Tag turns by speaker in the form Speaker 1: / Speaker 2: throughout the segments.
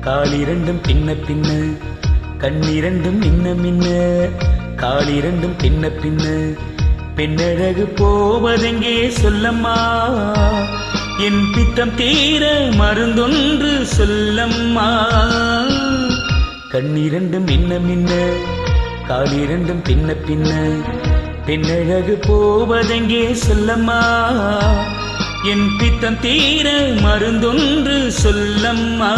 Speaker 1: காலிரண்டும் பின்ன பின்ன. கண்ணிரண்டும் மின்ன மின்ன காலிரண்டும் பின்ன பின்ன. பெண்ணழகு போவதெங்கே சொல்லம்மா? என் பித்தம் தீர மருந்தொன்று சொல்லம்மா. கண்ணிரண்டும் மின்ன மின்ன காலிரண்டும் பின்ன பின்ன. பெண்ணழகு போவதெங்கே சொல்லம்மா? என் பித்தம் தீர மருந்தொன்று சொல்லம்மா.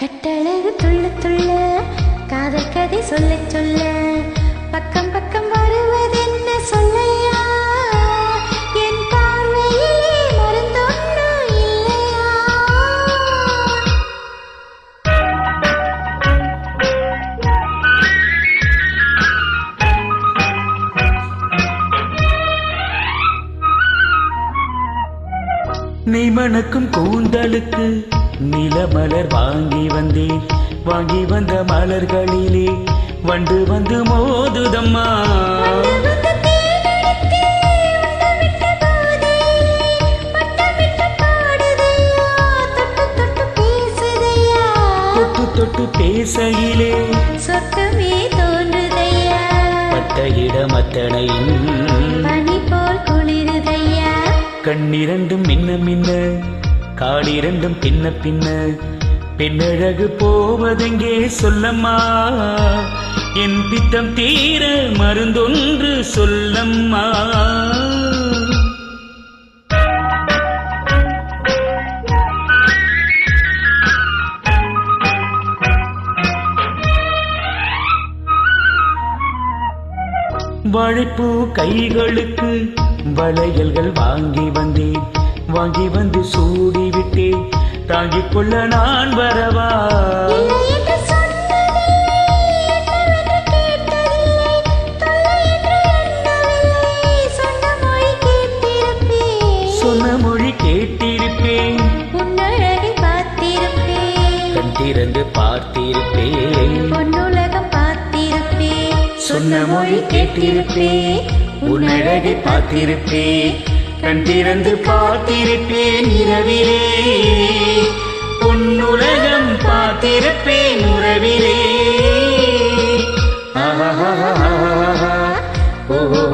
Speaker 2: கட்டழகு கதை சொல்ல சொல்ல பக்கம்
Speaker 1: நீ மணக்கும் கூந்தலுக்கு நிலமலர் வாங்கி வந்தேன். வாங்கி வந்த மலர்களிலே வண்டு வந்து மோதுதம்மா. தொட்டு தொட்டு பேசையிலே
Speaker 2: சொர்க்கமே தோன்றுதையா? பனி போல் குளிருதையா
Speaker 1: கண்ணிரண்டும் மின்ன மின்ன காலிரண்டும் பின்ன பின்ன பெண்ணழகு போவதெங்கே சொல்லம்மா? என் பித்தம் தீர மருந்தொன்று சொல்லம்மா. வாழைப்பூ கைகளுக்கு வளையல்கள் வாங்கி வந்தேன் வாங்கி வந்து சூடி விட்டேன் தாங்கிக் கொள்ள நான் வரவா
Speaker 2: சொன்ன மொழி கேட்டிருப்பேன்.
Speaker 1: சொன்ன மொழி கேட்டிருப்பேன்
Speaker 2: உன்னழகை பார்த்திருப்பேன்.
Speaker 1: கண் திறந்து பார்த்திருப்பேன்
Speaker 2: பொன்னுலகம் பார்த்திருப்பேன்.
Speaker 1: சொன்ன மொழி கேட்டிருப்பேன் உன் அழகை பார்த்திருப்பேன். கண் திறந்து பார்த்திருப்பேன் இரவிலே. பொன்னுலகம் பார்த்திருப்பேன் உறவிலே. ஆஹா. ஓஹோ.